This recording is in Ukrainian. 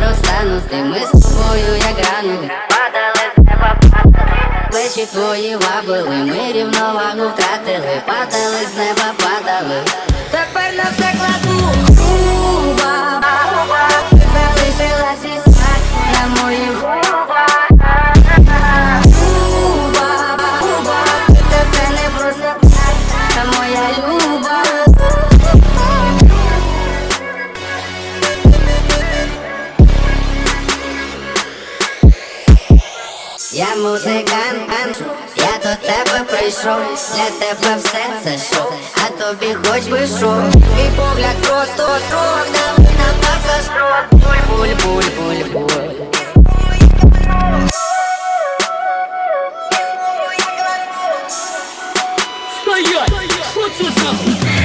розтану з ми з тобою, як гранули? Падали з неба, падали. Плечі твої вабили, ми рівновагу втратили, падали з неба, падали. Тепер на Я музикант, я до тебе прийшов, для тебе все це шо, а тобі хоч би шо Мій погляд просто строк, дави на паса шрот Буль, буль, буль, буль, буль Стоять! Стоять! Стоять!